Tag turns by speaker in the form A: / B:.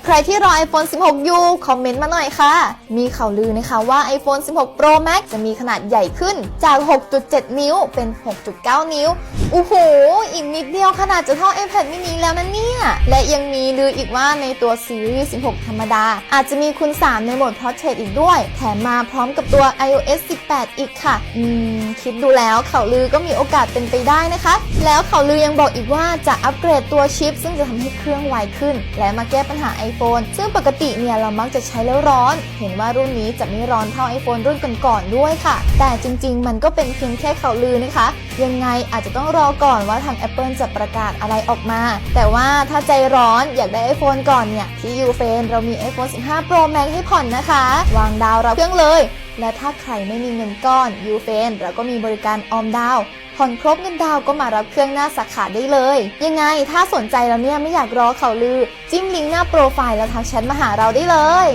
A: ใครที่รอ iPhone 16 อยู่คอมเมนต์มาหน่อยค่ะ มีข่าวลือนะคะว่า iPhone 16 Pro Max จะมีขนาดใหญ่ขึ้นจาก 6.7 นิ้วเป็น 6.9 นิ้วโอ้โห อีกนิดเดียวขนาดจะเท่า iPad mini แล้วนะเนี่ย และยังมีลืออีกว่าในตัวซีรีส์ 16 ธรรมดา อาจจะมีคุณ 3 ในโหมด Portrait อีกด้วย แถมมาพร้อมกับตัว iOS 18 อีกค่ะ อืม คิดดูแล้วข่าวลือก็มีโอกาสเป็นไปได้นะคะ แล้วข่าวลือยังบอกอีกว่าจะอัปเกรดตัวชิป ซึ่งจะทำให้เครื่องไวขึ้น และมาแก้ปัญหา iPhone ซึ่งปกติเนี่ยเรามักจะใช้แล้วร้อน เห็นว่ารุ่นนี้จะไม่ร้อนเท่า iPhone รุ่นก่อนๆด้วยค่ะ แต่จริงๆ มันก็เป็นเพียงแค่ข่าวลือนะคะ ยังไงอาจจะต้องรอก่อนว่าทาง Apple จะประกาศอะไรออกมา แต่ว่าถ้าใจร้อนอยากได้ iPhone ก่อนเนี่ยที่ยูเฟนเรามี iPhone 15 Pro Max ให้ผ่อนนะคะ วางดาวรับเครื่องเลย และถ้าใครไม่มีเงินก้อนยูเฟนเราก็มีบริการออมดาว ผ่อนครบเงินดาวก็มารับเครื่องหน้าสาขาได้เลย ยังไงถ้าสนใจแล้วเนี่ยไม่อยากรอเข่าลือ จิ้มลิงก์หน้าโปรไฟล์แล้วทักแชทมาหาเราได้เลย